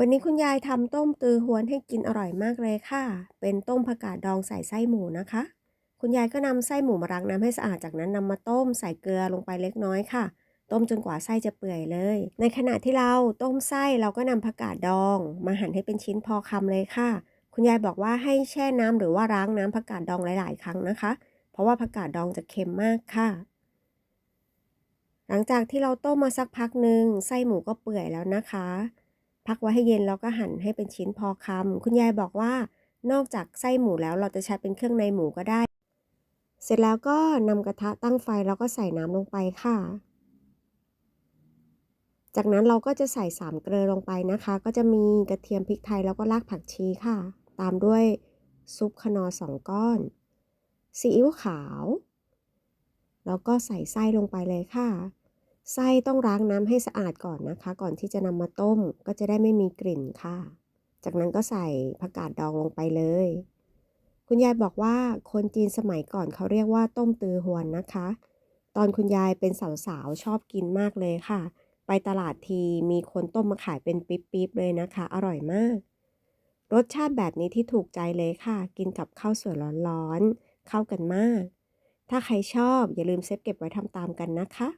วันนี้คุณยายทำต้มตือฮวนให้กินอร่อยมากเลยค่ะ เป็นต้มผักกาดดองใส่ไส้หมูนะคะ คุณยายก็นำไส้หมูมาล้างน้ำให้สะอาดจากนั้นนำมาต้มใส่เกลือลงไปเล็กน้อยค่ะ ต้มจนกว่าไส้จะเปื่อยเลย ในขณะที่เราต้มไส้เราก็นำผักกาดดอง มาหั่นให้เป็นชิ้นพอคำเลยค่ะ คุณยายบอกว่าให้แช่น้ำหรือว่าล้างน้ำผักกาดดองหลาย ๆ ครั้งนะคะ เพราะว่าผักกาดดองจะเค็มมากค่ะ หลังจากที่เราต้มมาสักพักหนึ่งไส้หมูก็เปื่อยแล้วนะคะ พักไว้ให้เย็นแล้วก็หั่นให้เป็นชิ้นพอคำคุณยายบอกว่า นอกจากไส้หมูแล้วเราจะใช้เป็นเครื่องในหมูก็ได้ เสร็จแล้วก็นำกระทะตั้งไฟแล้วก็ใส่น้ำลงไปค่ะ จากนั้นเราก็จะใส่สามเกลือลงไปนะคะ ก็จะมีกระเทียมพริกไทยแล้วก็รากผักชีค่ะ ตามด้วยซุปขนอสองก้อนซีอิ๊วขาว แล้วก็ใส่ไส้ลงไปเลยค่ะ ไส้ต้องล้างน้ำให้สะอาดก่อนนะคะ ก่อนที่จะนำมาต้มก็จะได้ไม่มีกลิ่นค่ะ จากนั้นก็ใส่ผักกาดดองลงไปเลย คุณยายบอกว่าคนจีนสมัยก่อนเขาเรียกว่าต้มตือหวนนะคะ ตอนคุณยายเป็นสาวๆชอบกินมากเลยค่ะ ไปตลาดทีมีคนต้มมาขายเป็นปิ๊บๆเลยนะคะ อร่อยมาก รสชาติแบบนี้ที่ถูกใจเลยค่ะ กินกับข้าวสวยร้อนๆเข้ากันมาก ถ้าใครชอบอย่าลืมเซฟเก็บไว้ทำตามกันนะคะ